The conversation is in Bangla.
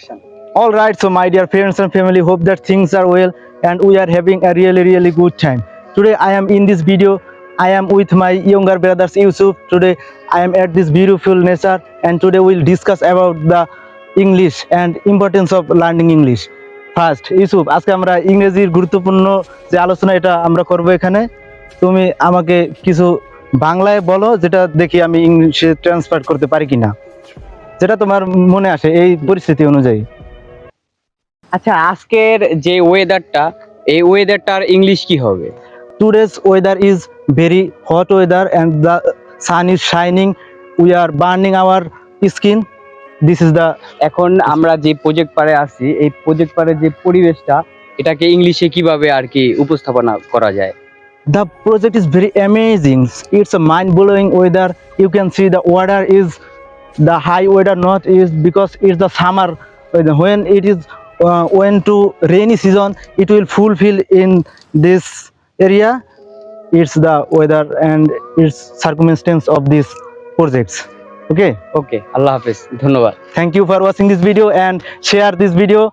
action. All right, so my dear friends and family, hope that things are well and we are having a really, really good time. Today I am in this video. I am with my younger brothers Yusuf. Today I am at this beautiful nature and today we'll discuss about the English and importance of learning English. First Yusuf আজকে আমরা ইংরেজির গুরুত্বপূর্ণ যে আলোচনা এটা আমরা করব এখানে তুমি আমাকে কিছু বাংলায় বলো যেটা দেখি আমি ইংলিশে ট্রান্সফার করতে পারি কিনা যেটা তোমার মনে আসে এই পরিস্থিতি অনুযায়ী। আচ্ছা আজকের যে ওয়েদারটা এই ওয়েদারটার ইংলিশ কি হবে? Today's weather is very hot weather and the sun is shining we are burning our skin this is the এখন আমরা যে প্রজেক্ট পারে আসি এই প্রজেক্ট পারে যে পরিবেশটা এটাকে ইংলিশে কীভাবে আর কি উপস্থাপনা করা যায়? The project is very amazing it's a mind blowing weather you can see the water is the high weather not is because it's the summer when it is uh, when to rainy season it will fulfill in this area it's the weather and its circumstance of these projects okay okay allah hafiz thank you for watching this video and share this video